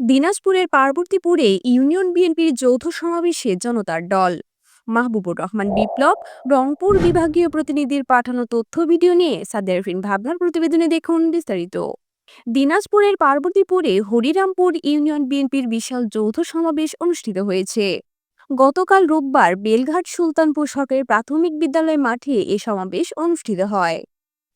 দিনাজপুরের পার্বতীপুরে ইউনিয়ন বিএনপির যৌথ সমাবেশে জনতার দল। মাহবুবুর রহমান বিপ্লব, রংপুর বিভাগীয় প্রতিনিধির পাঠানো তথ্য ভিডিও নিয়ে সাদেরফিন ভাবনার প্রতিবেদনে দেখুন বিস্তারিত। দিনাজপুরের পার্বতীপুরে হরিরামপুর ইউনিয়ন বিএনপির বিশাল যৌথ সমাবেশ অনুষ্ঠিত হয়েছে। গতকাল রোববার বেলঘাট সুলতানপুর সরকারি প্রাথমিক বিদ্যালয় মাঠে এ সমাবেশ অনুষ্ঠিত হয়।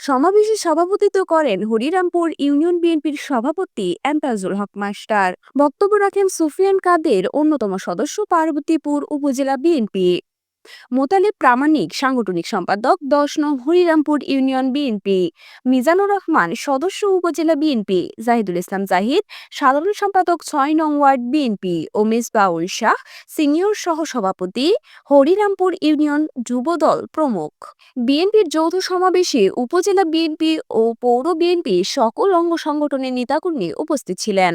সমাবেশে সভাপতিত্ব করেন হরিরামপুর ইউনিয়ন বিএনপির সভাপতি এমতাজুল হক মাস্টার। বক্তব্য রাখেন সুফিয়ান কাদের, অন্যতম সদস্য পার্বতীপুর উপজেলা বিএনপি। মোতালেব প্রামাণিক, সাংগঠনিক সম্পাদক, দশ নং হরিরামপুর ইউনিয়ন বিএনপি মিজানুর রহমান, সদস্য উপজেলা বিএনপি জাহিদুল ইসলাম জাহিদ, সাধারণ সম্পাদক ছয় নং ওয়ার্ড বিএনপি ও মিসবাউল শাহ, সিনিয়র সহ সভাপতি হরিরামপুর ইউনিয়ন যুবদল প্রমুখ। বিএনপির যৌথ সমাবেশে উপজেলা বিএনপি ও পৌর বিএনপি সকল অঙ্গ সংগঠনের নেতাকর্মী উপস্থিত ছিলেন।